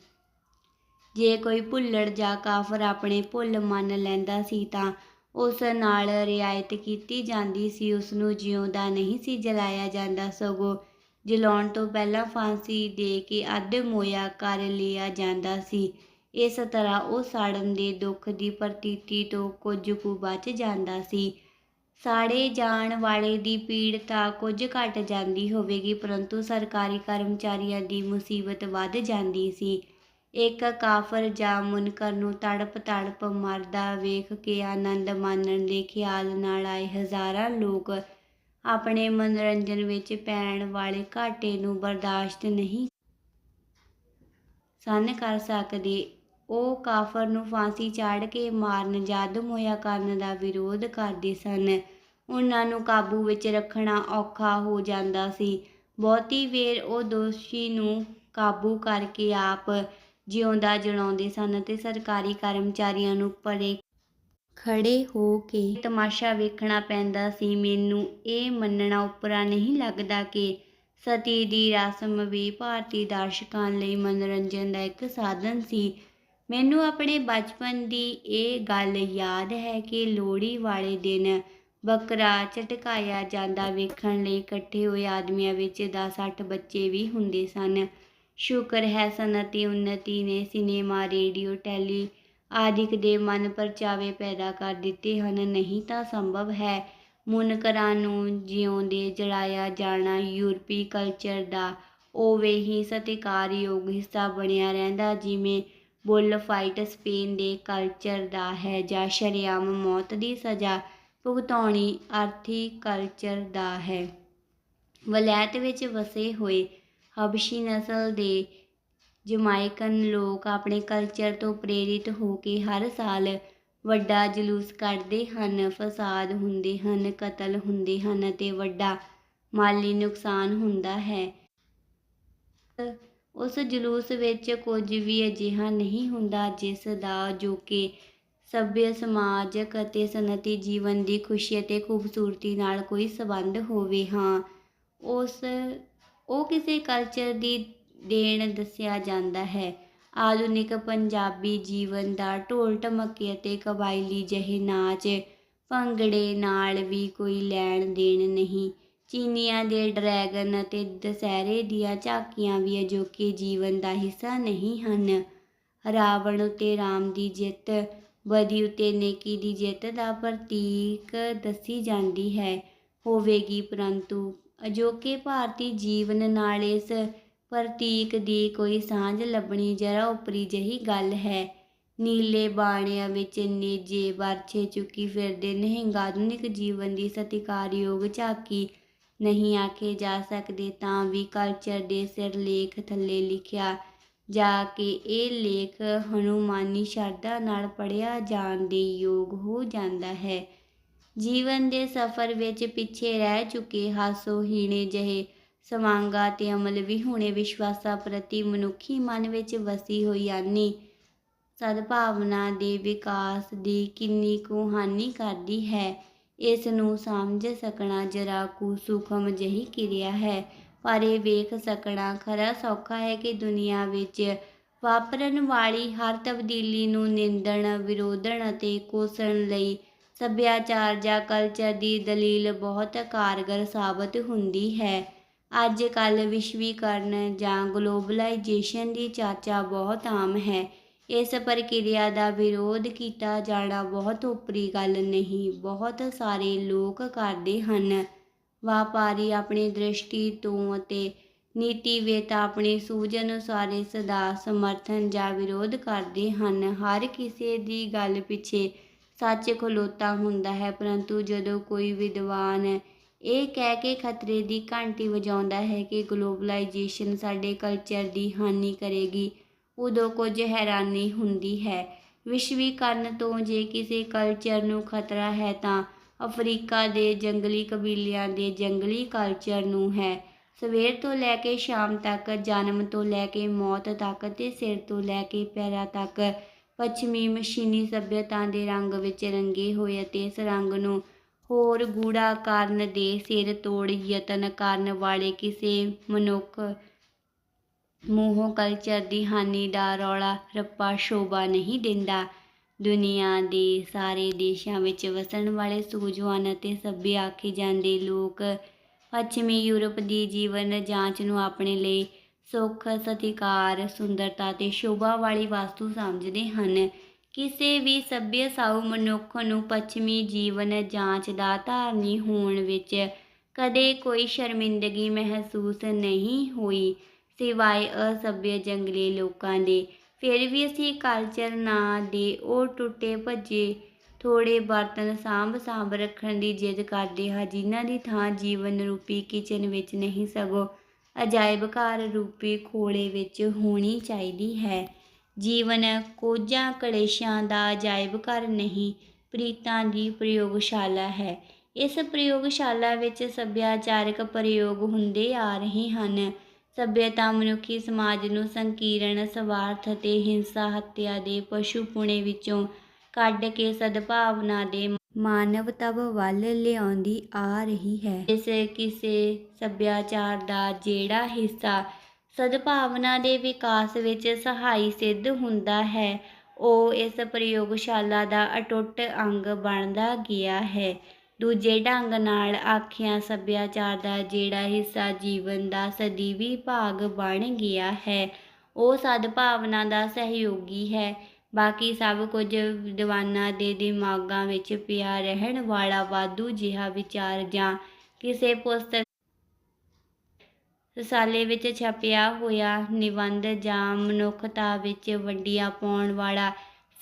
ਜੇ ਕੋਈ ਭੁੱਲੜ ਜਾਂ ਕਾਫਰ ਆਪਣੇ ਭੁੱਲ ਮੰਨ ਲੈਂਦਾ ਸੀ ਤਾਂ ਉਸ ਨਾਲ ਰਿਆਇਤ ਕੀਤੀ ਜਾਂਦੀ ਸੀ। ਉਸ ਨੂੰ ਜਿਉਂਦਾ ਨਹੀਂ ਸੀ, ਜਲਾਇਆ ਜਾਂਦਾ ਸਗੋਂ ਜਲਾਉਣ ਤੋਂ ਪਹਿਲਾਂ ਫਾਂਸੀ ਦੇ ਕੇ ਅੱਧ ਮੋਇਆ ਕਰ ਲਿਆ ਜਾਂਦਾ ਸੀ। ਇਸ ਤਰ੍ਹਾਂ ਉਹ ਸਾੜਨ ਦੇ ਦੁੱਖ ਦੀ ਪ੍ਰਤੀਤੀ ਤੋਂ ਕੁਝ ਕੁ ਬਚ ਜਾਂਦਾ ਸੀ। ਸਾੜੇ ਜਾਣ ਵਾਲੇ ਦੀ ਪੀੜ ਤਾਂ ਕੁਝ ਘਟ ਜਾਂਦੀ ਹੋਵੇਗੀ, ਪਰੰਤੂ ਸਰਕਾਰੀ ਕਰਮਚਾਰੀਆਂ ਦੀ ਮੁਸੀਬਤ ਵੱਧ ਜਾਂਦੀ ਸੀ। ਇੱਕ ਕਾਫਰ ਜਾਂ ਮੁਨਕਰ ਨੂੰ ਤੜਪ ਤੜਪ ਮਰਦਾ ਵੇਖ ਕੇ ਆਨੰਦ ਮਾਣਨ ਦੇ ਖਿਆਲ ਨਾਲ ਆਏ ਹਜ਼ਾਰਾਂ ਲੋਕ ਆਪਣੇ ਮਨੋਰੰਜਨ ਵਿੱਚ ਪੈਣ ਵਾਲੇ ਘਾਟੇ ਨੂੰ ਬਰਦਾਸ਼ਤ ਨਹੀਂ ਸਨ ਕਰ ਸਕਦੇ। ਉਹ ਕਾਫਰ ਨੂੰ ਫਾਂਸੀ ਚਾੜ ਕੇ ਮਾਰਨ ਜਦ ਮੋਇਆ ਕਰਨ ਦਾ ਵਿਰੋਧ ਕਰਦੇ ਸਨ। ਉਹਨਾਂ ਨੂੰ ਕਾਬੂ ਵਿੱਚ ਰੱਖਣਾ ਔਖਾ ਹੋ ਜਾਂਦਾ ਸੀ। ਬਹੁਤੀ ਵੇਰ ਉਹ ਦੋਸ਼ੀ ਨੂੰ ਕਾਬੂ ਕਰਕੇ ਆਪ ਜਿਉਂਦਾ ਜਲਾਉਂਦੇ ਸਨ ਤੇ ਸਰਕਾਰੀ ਕਰਮਚਾਰੀਆਂ ਨੂੰ ਪਰੇ ਖੜੇ ਹੋ ਕੇ ਤਮਾਸ਼ਾ ਵੇਖਣਾ ਪੈਂਦਾ ਸੀ। ਮੈਨੂੰ ਇਹ ਮੰਨਣਾ ਉਪਰਾ ਨਹੀਂ ਲੱਗਦਾ ਕਿ ਸਤੀ ਦੀ ਰਸਮ ਵੀ ਭਾਰਤੀ ਦਰਸ਼ਕਾਂ ਲਈ ਮਨੋਰੰਜਨ ਦਾ ਇੱਕ ਸਾਧਨ ਸੀ। ਮੈਨੂੰ ਆਪਣੇ ਬਚਪਨ ਦੀ ਇਹ ਗੱਲ ਯਾਦ ਹੈ ਕਿ ਲੋਹੜੀ ਵਾਲੇ ਦਿਨ ਬੱਕਰਾ ਝਟਕਾਇਆ ਜਾਂਦਾ ਵੇਖਣ ਲਈ ਇਕੱਠੇ ਹੋਏ ਆਦਮੀਆਂ ਵਿੱਚ 10-60 ਬੱਚੇ ਵੀ ਹੁੰਦੇ ਸਨ। ਸ਼ੁਕਰ ਹੈ ਸਨਅਤੀ ਉન્નਤੀ ਨੇ ਸਿਨੇਮਾ, ਰੇਡੀਓ, ਟੈਲੀ ਆਦਿਕ ਦੇ ਮਨ ਪਰਚਾਵੇ ਪੈਦਾ ਕਰ ਦਿੱਤੇ ਹਨ। ਨਹੀਂ ਤਾਂ ਸੰਭਵ ਹੈ ਮੁਨਕਰਾਂ ਨੂੰ ਜਿਉਂਦੇ ਜਲਾਇਆ ਜਾਣਾ ਯੂਰਪੀ ਕਲਚਰ ਦਾ ਉਵੇਂ ਹੀ ਸਤਿਕਾਰਯੋਗ ਹਿੱਸਾ ਬਣਿਆ ਰਹਿੰਦਾ, ਜਿਵੇਂ ਬੁੱਲ ਸਪੇਨ ਦੇ ਕਲਚਰ ਦਾ ਹੈ, ਜਾਂ ਸ਼ਰੇਆਮ ਮੌਤ ਦੀ ਸਜ਼ਾ ਭੁਗਤਾਉਣੀ ਅਰਥੀ ਕਲਚਰ ਦਾ ਹੈ। ਵਲੈਤ ਵਿੱਚ ਵਸੇ ਹੋਏ ਹਬਸ਼ੀ ਨਸਲ ਦੇ ਜਮਾਇਕਨ ਲੋਕ ਆਪਣੇ ਕਲਚਰ ਤੋਂ ਪ੍ਰੇਰਿਤ ਹੋ ਕੇ ਹਰ ਸਾਲ ਵੱਡਾ ਜਲੂਸ ਕੱਢਦੇ ਹਨ, ਫਸਾਦ ਹੁੰਦੇ ਹਨ, ਕਤਲ ਹੁੰਦੇ ਹਨ ਅਤੇ ਵੱਡਾ ਮਾਲੀ ਨੁਕਸਾਨ ਹੁੰਦਾ ਹੈ। ਉਸ ਜਲੂਸ ਵਿੱਚ ਕੁਝ ਵੀ ਅਜਿਹਾ ਨਹੀਂ ਹੁੰਦਾ ਜਿਸ ਦਾ ਜੋ ਕਿ ਸੱਭਿਅ ਸਮਾਜਕ ਅਤੇ ਸਨਅਤੀ ਜੀਵਨ ਦੀ ਖੁਸ਼ੀ ਅਤੇ ਖੂਬਸੂਰਤੀ ਨਾਲ ਕੋਈ ਸੰਬੰਧ ਹੋਵੇ ਹਾਂ। ਉਸ, ਉਹ ਕਿਸੇ ਕਲਚਰ ਦੀ ਦੇਣ ਦੱਸਿਆ ਜਾਂਦਾ ਹੈ। ਆਧੁਨਿਕ ਪੰਜਾਬੀ ਜੀਵਨ ਦਾ ਢੋਲ ਢਮੱਕੇ ਅਤੇ ਕਬਾਇਲੀ ਜਿਹੇ ਨਾਚ ਭੰਗੜੇ ਨਾਲ ਵੀ ਕੋਈ ਲੈਣ ਦੇਣ ਨਹੀਂ। ਚੀਨੀਆਂ ਦੇ ਡਰੈਗਨ ਅਤੇ ਦੁਸਹਿਰੇ ਦੀਆਂ ਝਾਕੀਆਂ ਵੀ ਅਜੋਕੇ ਜੀਵਨ ਦਾ ਹਿੱਸਾ ਨਹੀਂ ਹਨ। ਰਾਵਣ ਉਤੇ ਰਾਮ ਦੀ ਜਿੱਤ, ਬਦੀ ਉਤੇ ਨੇਕੀ ਦੀ ਜਿੱਤ ਦਾ ਪ੍ਰਤੀਕ ਦੱਸੀ ਜਾਂਦੀ ਹੈ। ਹੋਵੇਗੀ ਪਰੰਤੂ ਅਜੋਕੇ ਭਾਰਤੀ ਜੀਵਨ ਨਾਲ ਇਸ ਪ੍ਰਤੀਕ ਦੀ ਕੋਈ ਸਾਂਝ ਲੱਭਣੀ ਜਰਾ ਉਪਰੀ ਜਿਹੀ ਗੱਲ ਹੈ। ਨੀਲੇ ਬਾਣਿਆਂ ਵਿੱਚ ਨੇਜੇ ਵਰਛੇ ਚੁੱਕੀ ਫਿਰਦੇ ਨਿਹੰਗ ਆਧੁਨਿਕ ਜੀਵਨ ਦੀ ਸਤਿਕਾਰਯੋਗ ਝਾਕੀ ਨਹੀਂ ਆਖੇ ਜਾ ਸਕਦੇ ਤਾਂ ਵੀ ਕਲਚਰ ਦੇ ਸਿਰਲੇਖ ਥੱਲੇ ਲਿਖਿਆ। ਜਾ ਕੇ ਇਹ ਲੇਖ ਹਨੂਮਾਨੀ ਸ਼ਰਧਾ ਨਾਲ ਪੜ੍ਹਿਆ ਜਾਣ ਦੇ ਯੋਗ ਹੋ ਜਾਂਦਾ ਹੈ। ਜੀਵਨ ਦੇ ਸਫ਼ਰ ਵਿੱਚ ਪਿੱਛੇ ਰਹਿ ਚੁੱਕੇ ਹਾਸੋਹੀਣੇ ਜਿਹੇ ਸਵਾਂਗਾ ਤੇ ਅਮਲ ਵੀ ਹੁਣੇ ਵਿਸ਼ਵਾਸਾਂ ਪ੍ਰਤੀ ਮਨੁੱਖੀ ਮਨ ਵਿੱਚ ਵਸੀ ਹੋਈ ਆਨੀ। ਸਦਭਾਵਨਾ ਦੇ ਵਿਕਾਸ ਦੀ ਕਿੰਨੀ ਕੁ ਹਾਨੀ ਕਰਦੀ ਹੈ। ਇਸ ਨੂੰ ਸਮਝ ਸਕਣਾ ਜਰਾ ਕੁ ਸੂਖਮ ਜਿਹੀ ਕਿਰਿਆ ਹੈ। ਪਰ ਇਹ ਵੇਖ ਸਕਣਾ ਖਰਾ ਸੌਖਾ ਹੈ ਕਿ ਦੁਨੀਆ ਵਿੱਚ ਵਾਪਰਨ ਵਾਲੀ ਹਰ ਤਬਦੀਲੀ ਨੂੰ ਨਿੰਦਣ, ਵਿਰੋਧਣ ਅਤੇ ਕੋਸਣ ਲਈ ਸੱਭਿਆਚਾਰ ਜਾਂ ਕਲਚਰ ਦੀ ਦਲੀਲ ਬਹੁਤ ਕਾਰਗਰ ਸਾਬਤ ਹੁੰਦੀ ਹੈ। ਅੱਜ ਕੱਲ੍ਹ ਵਿਸ਼ਵੀਕਰਨ ਜਾਂ ਗਲੋਬਲਾਈਜੇਸ਼ਨ ਦੀ ਚਰਚਾ ਬਹੁਤ ਆਮ ਹੈ। ਇਸ ਪ੍ਰਕਿਰਿਆ ਦਾ ਵਿਰੋਧ ਕੀਤਾ ਜਾਣਾ ਬਹੁਤ ਉਪਰੀ ਗੱਲ ਨਹੀਂ, ਬਹੁਤ ਸਾਰੇ ਲੋਕ ਕਰਦੇ ਹਨ। ਵਪਾਰੀ ਆਪਣੀ ਦ੍ਰਿਸ਼ਟੀ ਤੋਂ ਅਤੇ ਨੀਤੀਵੇਤਾ ਆਪਣੀ ਸੂਝ ਅਨੁਸਾਰ ਇਸ ਦਾ ਸਮਰਥਨ ਜਾਂ ਵਿਰੋਧ ਕਰਦੇ ਹਨ। ਹਰ ਕਿਸੇ ਦੀ ਗੱਲ ਪਿੱਛੇ ਸੱਚ ਖਲੋਤਾ ਹੁੰਦਾ ਹੈ, ਪਰੰਤੂ ਜਦੋਂ ਕੋਈ ਵਿਦਵਾਨ ਇਹ ਕਹਿ ਕੇ ਖਤਰੇ ਦੀ ਘੰਟੀ ਵਜਾਉਂਦਾ ਹੈ ਕਿ ਗਲੋਬਲਾਈਜੇਸ਼ਨ ਸਾਡੇ ਕਲਚਰ ਦੀ ਹਾਨੀ ਕਰੇਗੀ ਉਦੋਂ ਕੁਝ ਹੈਰਾਨੀ ਹੁੰਦੀ ਹੈ। ਵਿਸ਼ਵੀਕਰਨ ਤੋਂ ਜੇ ਕਿਸੇ ਕਲਚਰ ਨੂੰ ਖਤਰਾ ਹੈ ਤਾਂ ਅਫਰੀਕਾ ਦੇ ਜੰਗਲੀ ਕਬੀਲਿਆਂ ਦੇ ਜੰਗਲੀ ਕਲਚਰ ਨੂੰ ਹੈ। ਸਵੇਰ ਤੋਂ ਲੈ ਕੇ ਸ਼ਾਮ ਤੱਕ, ਜਨਮ ਤੋਂ ਲੈ ਕੇ ਮੌਤ ਤੱਕ ਤੇ ਸਿਰ ਤੋਂ ਲੈ ਕੇ ਪੈਰਾਂ ਤੱਕ ਪੱਛਮੀ ਮਸ਼ੀਨੀ ਸਭਿਅਤਾ ਦੇ ਰੰਗ ਵਿੱਚ ਰੰਗੇ ਹੋਏ ਅਤੇ ਇਸ ਰੰਗ ਨੂੰ ਹੋਰ ਗੂੜਾ ਕਰਨ ਦੇ ਸਿਰ ਤੋੜ ਯਤਨ ਕਰਨ ਵਾਲੇ ਕਿਸੇ ਮਨੁੱਖ ਮੂੰਹੋਂ ਕਲਚਰ ਦੀ ਹਾਨੀ ਦਾ ਰੌਲਾ ਰੱਪਾ ਸ਼ੋਭਾ ਨਹੀਂ ਦਿੰਦਾ। ਦੁਨੀਆ ਦੇ ਸਾਰੇ ਦੇਸ਼ਾਂ ਵਿੱਚ ਵਸਣ ਵਾਲੇ ਸੂਝਵਾਨ ਅਤੇ ਸੱਭਿਆ ਆਖੇ ਜਾਂਦੇ ਲੋਕ ਪੱਛਮੀ ਯੂਰਪ ਦੀ ਜੀਵਨ ਜਾਂਚ ਨੂੰ ਆਪਣੇ ਲਈ ਸੁੱਖ, ਸਤਿਕਾਰ, ਸੁੰਦਰਤਾ ਤੇ ਸ਼ੋਭਾ ਵਾਲੀ ਵਸਤੂ ਸਮਝਦੇ ਹਨ। ਕਿਸੇ ਵੀ ਸੱਭਿਅ ਸਾਊ ਮਨੁੱਖ ਨੂੰ ਪੱਛਮੀ ਜੀਵਨ ਜਾਂਚ ਦਾ ਧਾਰਨੀ ਹੋਣ ਵਿੱਚ ਕਦੇ ਕੋਈ ਸ਼ਰਮਿੰਦਗੀ ਮਹਿਸੂਸ ਨਹੀਂ ਹੋਈ। ਸਿਵਾਏ ਅਸਭਿਅ ਜੰਗਲੀ ਲੋਕਾਂ ਦੇ। ਫਿਰ ਵੀ ਅਸੀਂ ਕਲਚਰ ਨਾਂ ਦੇ, ਉਹ ਟੁੱਟੇ ਭੱਜੇ ਥੋੜੇ ਬਰਤਨ ਸਾਂਭ ਸਾਂਭ ਰੱਖਣ ਦੀ ਜਿੱਦ ਕਰਦੇ ਹਾਂ, ਜਿਨ੍ਹਾਂ ਦੀ ਥਾਂ ਜੀਵਨ ਰੂਪੀ ਕਿਚਨ ਵਿੱਚ ਨਹੀਂ ਸਗੋਂ ਅਜਾਇਬ ਘਰ ਰੂਪੀ ਖੋਲੇ ਵਿੱਚ ਹੋਣੀ ਚਾਹੀਦੀ ਹੈ। ਜੀਵਨ ਕੋਝਾਂ ਕਲੇਸ਼ਾਂ ਦਾ ਅਜਾਇਬ ਘਰ ਨਹੀਂ, ਪ੍ਰੀਤਾਂ ਦੀ ਪ੍ਰਯੋਗਸ਼ਾਲਾ ਹੈ। ਇਸ ਪ੍ਰਯੋਗਸ਼ਾਲਾ ਵਿੱਚ ਸੱਭਿਆਚਾਰਕ ਪ੍ਰਯੋਗ ਹੁੰਦੇ ਆ ਰਹੇ ਹਨ। ਸੱਭਿਅਤਾ, ਮਨੁੱਖੀ ਸਮਾਜ ਨੂੰ ਸੰਕੀਰਣ, ਸਵਾਰਥ ਅਤੇ ਹਿੰਸਾ ਹੱਤਿਆ ਦੇ ਪਸ਼ੂ ਪੁਣੇ ਵਿੱਚੋਂ ਕੱਢ ਕੇ ਸਦਭਾਵਨਾ ਦੇ ਮਾਨਵਤਾ ਵੱਲ ਲਿਆਉਂਦੀ ਆ ਰਹੀ ਹੈ। ਇਸ ਕਿਸੇ ਸੱਭਿਆਚਾਰ ਦਾ ਜਿਹੜਾ ਹਿੱਸਾ ਸਦਭਾਵਨਾ ਦੇ ਵਿਕਾਸ ਵਿੱਚ ਸਹਾਈ ਸਿੱਧ ਹੁੰਦਾ ਹੈ, ਉਹ ਇਸ ਪ੍ਰਯੋਗਸ਼ਾਲਾ ਦਾ ਅਟੁੱਟ ਅੰਗ ਬਣਦਾ ਗਿਆ ਹੈ। ਦੂਜੇ ਢੰਗ ਨਾਲ ਆਖਿਆ ਸੱਭਿਆਚਾਰ ਦਾ ਜਿਹੜਾ ਹਿੱਸਾ ਜੀਵਨ ਦਾ ਸਦੀਵੀ ਭਾਗ ਬਣ ਗਿਆ ਹੈ, ਉਹ ਸਦਭਾਵਨਾ ਦਾ ਸਹਿਯੋਗੀ ਹੈ। ਬਾਕੀ ਸਭ ਕੁਝ ਵਿਦਵਾਨਾਂ ਦੇ ਦਿਮਾਗਾਂ ਵਿੱਚ ਪਿਆ ਰਹਿਣ ਵਾਲਾ ਵਾਧੂ ਜਿਹਾ ਵਿਚਾਰ ਜਾਂ ਕਿਸੇ ਪੁਸਤਕ ਰਸਾਲੇ ਵਿੱਚ ਛਪਿਆ ਹੋਇਆ ਨਿਬੰਧ ਜਾਂ ਮਨੁੱਖਤਾ ਵਿੱਚ ਵੰਡੀਆਂ ਪਾਉਣ ਵਾਲਾ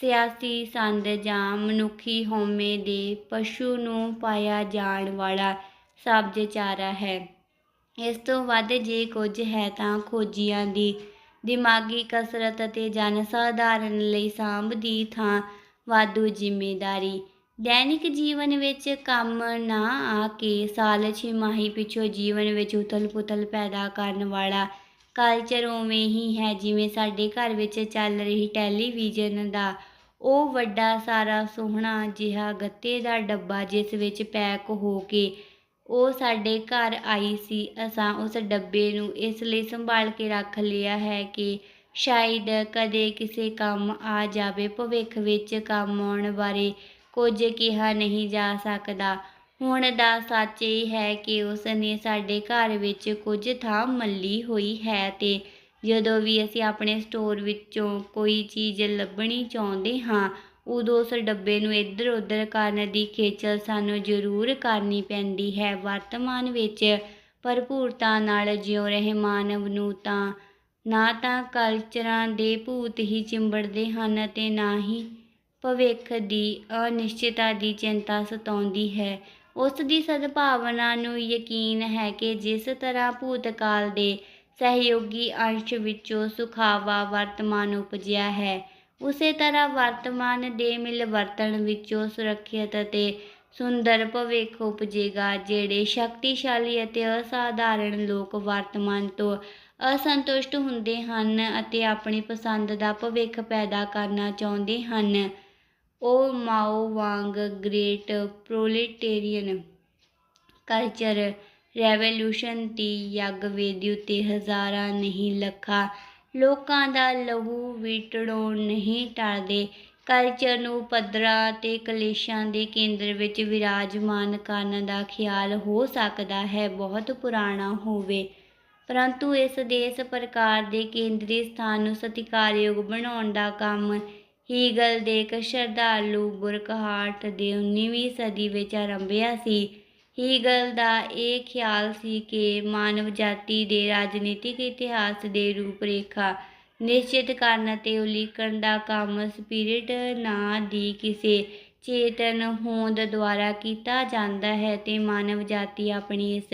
ਸਿਆਸੀ ਸੰਦ ਜਾਂ ਮਨੁੱਖੀ ਹਉਮੈ ਦੇ ਪਸ਼ੂ ਨੂੰ ਪਾਇਆ ਜਾਣ ਵਾਲਾ ਸਬਜ਼ਚਾਰਾ ਹੈ। ਇਸ ਤੋਂ ਵੱਧ ਜੇ ਕੁਝ ਹੈ ਤਾਂ ਖੋਜੀਆਂ ਦੀ ਦਿਮਾਗੀ ਕਸਰਤ ਅਤੇ ਜਨ ਸਾਧਾਰਨ ਲਈ ਸਾਂਭ ਦੀ ਥਾਂ ਵਾਧੂ ਜ਼ਿੰਮੇਦਾਰੀ। ਦੈਨਿਕ ਜੀਵਨ ਵਿੱਚ ਕੰਮ ਨਾ ਆ ਕੇ ਸਾਲ ਛਿਮਾਹੀ ਪਿੱਛੋਂ ਜੀਵਨ ਵਿੱਚ ਉਥਲ-ਪੁਥਲ ਪੈਦਾ ਕਰਨ ਵਾਲਾ ਕਲਚਰ ਉਵੇਂ ਹੀ ਹੈ ਜਿਵੇਂ ਸਾਡੇ ਘਰ ਵਿੱਚ ਚੱਲ ਰਹੀ ਟੈਲੀਵਿਜ਼ਨ ਦਾ ਉਹ ਵੱਡਾ ਸਾਰਾ ਸੋਹਣਾ ਜਿਹਾ ਗੱਤੇ ਦਾ ਡੱਬਾ ਜਿਸ ਵਿੱਚ ਪੈਕ ਹੋ ਕੇ ਉਹ ਸਾਡੇ ਘਰ ਆਈ ਸੀ, ਅਸਾਂ ਉਸ ਡੱਬੇ ਨੂੰ ਇਸ ਲਈ ਸੰਭਾਲ ਕੇ ਰੱਖ ਲਿਆ ਹੈ ਕਿ ਸ਼ਾਇਦ ਕਦੇ ਕਿਸੇ ਕੰਮ ਆ ਜਾਵੇ, ਭਵਿੱਖ ਵਿੱਚ ਕੰਮ ਆਉਣ ਬਾਰੇ ਕੁਝ ਕਿਹਾ ਨਹੀਂ ਜਾ ਸਕਦਾ। ਹੁਣ ਦਾ ਸੱਚ ਇਹ ਹੈ ਕਿ ਉਸ ਨੇ ਸਾਡੇ ਘਰ ਵਿੱਚ ਕੁਝ ਥਾਂ ਮੱਲੀ ਹੋਈ ਹੈ ਤੇ ਜਦੋਂ ਵੀ ਅਸੀਂ ਆਪਣੇ ਸਟੋਰ ਵਿੱਚੋਂ ਕੋਈ ਚੀਜ਼ ਲੱਭਣੀ ਚਾਹੁੰਦੇ ਹਾਂ, ਉਦੋਂ ਉਸ ਡੱਬੇ ਨੂੰ ਇੱਧਰ ਉੱਧਰ ਕਰਨ ਦੀ ਖੇਚਲ ਸਾਨੂੰ ਜ਼ਰੂਰ ਕਰਨੀ ਪੈਂਦੀ ਹੈ। ਵਰਤਮਾਨ ਵਿੱਚ ਭਰਪੂਰਤਾ ਨਾਲ ਜਿਉ ਰਹੇ ਮਾਨਵ ਨੂੰ ਤਾਂ, ਨਾ ਤਾਂ ਕਲਚਰਾਂ ਦੇ ਭੂਤ ਹੀ ਚਿੰਬੜਦੇ ਹਨ ਅਤੇ ਨਾ ਹੀ ਭਵਿੱਖ ਦੀ ਅਨਿਸ਼ਚਿਤਤਾ ਦੀ ਚਿੰਤਾ ਸਤਾਉਂਦੀ ਹੈ। ਉਸ ਦੀ ਸਦਭਾਵਨਾ ਨੂੰ ਯਕੀਨ ਹੈ ਕਿ ਜਿਸ ਤਰ੍ਹਾਂ ਭੂਤਕਾਲ ਦੇ ਸਹਿਯੋਗੀ ਅੰਸ਼ ਵਿੱਚੋਂ ਸੁਖਾਵਾ ਵਰਤਮਾਨ ਉਪਜਿਆ ਹੈ। ਉਸੇ ਤਰ੍ਹਾਂ ਵਰਤਮਾਨ ਦੇ ਮਿਲਵਰਤਣ ਵਿੱਚੋਂ ਸੁਰੱਖਿਅਤ ਅਤੇ ਸੁੰਦਰ ਭਵਿੱਖ ਉਪਜੇਗਾ, ਜਿਹੜੇ ਸ਼ਕਤੀਸ਼ਾਲੀ ਅਤੇ ਅਸਾਧਾਰਨ ਲੋਕ ਵਰਤਮਾਨ ਤੋਂ ਅਸੰਤੁਸ਼ਟ ਹੁੰਦੇ ਹਨ ਅਤੇ ਆਪਣੀ ਪਸੰਦ ਦਾ ਭਵਿੱਖ ਪੈਦਾ ਕਰਨਾ ਚਾਹੁੰਦੇ ਹਨ। ਉਹ ਮਾਓ ਵਾਂਗ ਗ੍ਰੇਟ ਪ੍ਰੋਲੇਟੇਰੀਅਨ ਕਲਚਰ ਰੈਵੋਲੂਸ਼ਨ ਦੀ ਯੱਗ ਵੇਦੀ ਉੱਤੇ ਹਜ਼ਾਰਾਂ ਨਹੀਂ ਲੱਖਾਂ ਲੋਕਾਂ ਦਾ ਲਹੂ ਵਿਟੜੋਂ ਨਹੀਂ ਟਲਦੇ ਕਲਚਰ ਨੂੰ ਪੱਧਰਾਂ ਤੇ ਕਲੇਸ਼ਾਂ ਦੇ ਕੇਂਦਰ ਵਿੱਚ ਵਿਰਾਜਮਾਨ ਕਰਨ ਦਾ ਖਿਆਲ ਹੋ ਸਕਦਾ ਹੈ, ਬਹੁਤ ਪੁਰਾਣਾ ਹੋਵੇ। ਪਰੰਤੂ ਇਸ ਦੇ ਇਸ ਪ੍ਰਕਾਰ ਦੇ ਕੇਂਦਰੀ ਸਥਾਨ ਨੂੰ ਸਤਿਕਾਰਯੋਗ ਬਣਾਉਣ ਦਾ ਕੰਮ ਹੀਗਲ ਦੇ ਇੱਕ ਸ਼ਰਧਾਲੂ ਬੁਰਕਹਾਰਟ ਦੇ 19ਵੀਂ ਸਦੀ ਵਿੱਚ ਆਰੰਭਿਆ ਸੀ। ਹੀਗਲ ਦਾ ਇਹ ਖਿਆਲ ਸੀ ਕਿ ਮਾਨਵ ਜਾਤੀ ਦੇ ਰਾਜਨੀਤਿਕ ਇਤਿਹਾਸ ਦੇ ਰੂਪਰੇਖਾ ਨਿਸ਼ਚਿਤ ਕਰਨ ਅਤੇ ਉਲੀਕਣ ਦਾ ਕੰਮ ਸਪਿਰਿਟ ਨਾਂ ਦੀ ਕਿਸੇ ਚੇਤਨ ਹੋਂਦ ਦੁਆਰਾ ਕੀਤਾ ਜਾਂਦਾ ਹੈ ਤੇ ਮਾਨਵ ਜਾਤੀ ਆਪਣੀ ਇਸ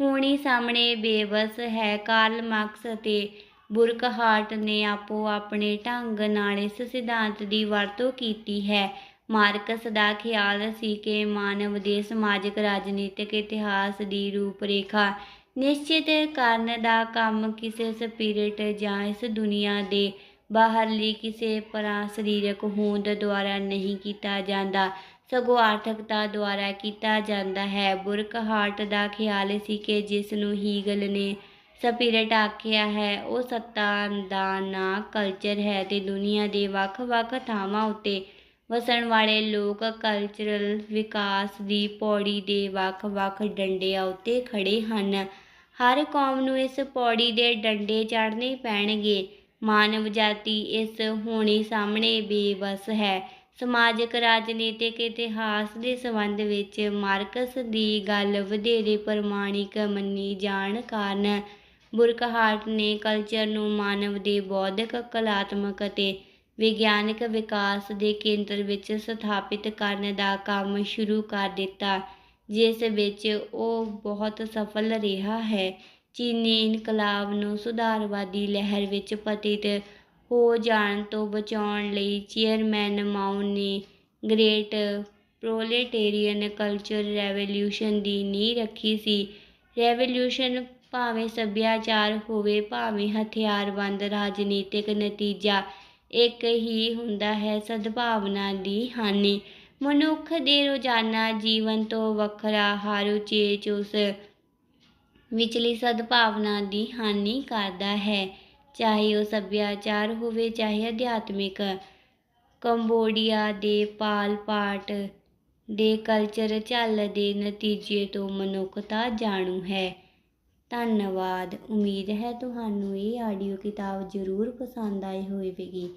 ਹੋਣੀ ਸਾਹਮਣੇ ਬੇਵਸ ਹੈ। ਕਾਰਲ ਮਾਰਕਸ ਅਤੇ ਬੁਰਕਹਾਰਟ ਨੇ ਆਪੋ ਆਪਣੇ ਢੰਗ ਨਾਲ ਇਸ ਸਿਧਾਂਤ ਦੀ ਵਰਤੋਂ ਕੀਤੀ ਹੈ। ਮਾਰਕਸ ਦਾ ਖਿਆਲ ਸੀ ਕਿ ਮਾਨਵ ਦੇ ਸਮਾਜਿਕ, ਰਾਜਨੀਤਿਕ ਇਤਿਹਾਸ ਦੀ ਰੂਪਰੇਖਾ ਨਿਸ਼ਚਿਤ ਕਰਨ ਦਾ ਕੰਮ ਕਿਸੇ ਸਪਿਰਿਟ ਜਾਂ ਇਸ ਦੁਨੀਆ ਦੇ ਬਾਹਰਲੀ ਕਿਸੇ ਪਰਾਂ ਸਰੀਰਕ ਹੋਂਦ ਦੁਆਰਾ ਨਹੀਂ ਕੀਤਾ ਜਾਂਦਾ। ਸਗੋਂ ਆਰਥਿਕਤਾ ਦੁਆਰਾ ਕੀਤਾ ਜਾਂਦਾ ਹੈ। ਬੁਰਕਹਾਰਟ ਦਾ ਖਿਆਲ ਸੀ ਕਿ ਜਿਸ ਨੂੰ ਹੀਗਲ ਨੇ ਸਪਿਰਿਟ ਆਖਿਆ ਹੈ, ਉਹ ਸੱਤਾ ਦਾ ਨਾ ਕਲਚਰ ਹੈ ਤੇ ਦੁਨੀਆ ਦੇ ਵੱਖ-ਵੱਖ ਥਾਵਾਂ ਉੱਤੇ ਵਸਣ ਵਾਲੇ ਲੋਕ ਕਲਚਰਲ ਵਿਕਾਸ ਦੀ ਪੌੜੀ ਦੇ ਵੱਖ-ਵੱਖ ਡੰਡਿਆਂ ਉੱਤੇ ਖੜੇ ਹਨ। ਹਰ ਕੌਮ ਨੂੰ ਇਸ ਪੌੜੀ ਦੇ ਡੰਡੇ ਚੜ੍ਹਨੇ ਪੈਣਗੇ। ਮਾਨਵ ਜਾਤੀ ਇਸ ਹੋਣੀ ਸਾਹਮਣੇ ਬੇਵਸ ਹੈ। ਸਮਾਜਿਕ, ਰਾਜਨੀਤਿਕ ਇਤਿਹਾਸ ਦੇ ਸੰਬੰਧ ਵਿੱਚ ਮਾਰਕਸ ਦੀ ਗੱਲ ਵਧੇਰੇ ਪ੍ਰਮਾਣਿਕ ਮੰਨੀ ਜਾਣ ਕਾਰਨ ਬੁਰਕਹਾਰਟ ਨੇ ਕਲਚਰ ਨੂੰ ਮਾਨਵ ਦੇ ਬੌਧਿਕ, ਕਲਾਤਮਕ ਅਤੇ ਵਿਗਿਆਨਕ ਵਿਕਾਸ ਦੇ ਕੇਂਦਰ ਵਿੱਚ ਸਥਾਪਿਤ ਕਰਨ ਦਾ ਕੰਮ ਸ਼ੁਰੂ ਕਰ ਦਿੱਤਾ, ਜਿਸ ਵਿੱਚ ਉਹ ਬਹੁਤ ਸਫਲ ਰਿਹਾ ਹੈ। ਚੀਨੀ ਇਨਕਲਾਬ ਨੂੰ ਸੁਧਾਰਵਾਦੀ ਲਹਿਰ ਵਿੱਚ ਪਤਿਤ ਹੋ ਜਾਣ ਤੋਂ ਬਚਾਉਣ ਲਈ ਚੇਅਰਮੈਨ ਮਾਓ ਨੇ ਗ੍ਰੇਟ ਪ੍ਰੋਲੇਟੇਰੀਅਨ ਕਲਚਰ ਰੈਵੋਲਿਊਸ਼ਨ ਦੀ ਨੀਂਹ ਰੱਖੀ ਸੀ। ਰੈਵੋਲਿਊਸ਼ਨ ਭਾਵੇਂ ਸੱਭਿਆਚਾਰ ਹੋਵੇ, ਭਾਵੇਂ ਹਥਿਆਰਬੰਦ ਰਾਜਨੀਤਿਕ ਨਤੀਜਾ ਇੱਕ ਹੀ ਹੁੰਦਾ ਹੈ ਸਦਭਾਵਨਾ ਦੀ ਹਾਨੀ। ਮਨੁੱਖ ਦੇ ਰੋਜ਼ਾਨਾ ਜੀਵਨ ਤੋਂ ਵੱਖਰਾ ਹਰ ਉਚੇਚ ਉਸ ਵਿਚਲੀ ਸਦਭਾਵਨਾ ਦੀ ਹਾਨੀ ਕਰਦਾ ਹੈ। ਚਾਹੇ ਉਹ ਸੱਭਿਆਚਾਰ ਹੋਵੇ, ਚਾਹੇ ਅਧਿਆਤਮਿਕ। ਕੰਬੋਡੀਆ ਦੇ ਪਾਲ ਪਾਟ ਦੇ ਕਲਚਰ ਝੱਲ ਦੇ ਨਤੀਜੇ ਤੋਂ ਮਨੁੱਖਤਾ ਜਾਣੂ ਹੈ। ਧੰਨਵਾਦ। ਉਮੀਦ ਹੈ ਤੁਹਾਨੂੰ ਇਹ ਆਡੀਓ ਕਿਤਾਬ ਜ਼ਰੂਰ ਪਸੰਦ ਆਈ ਹੋਵੇਗੀ।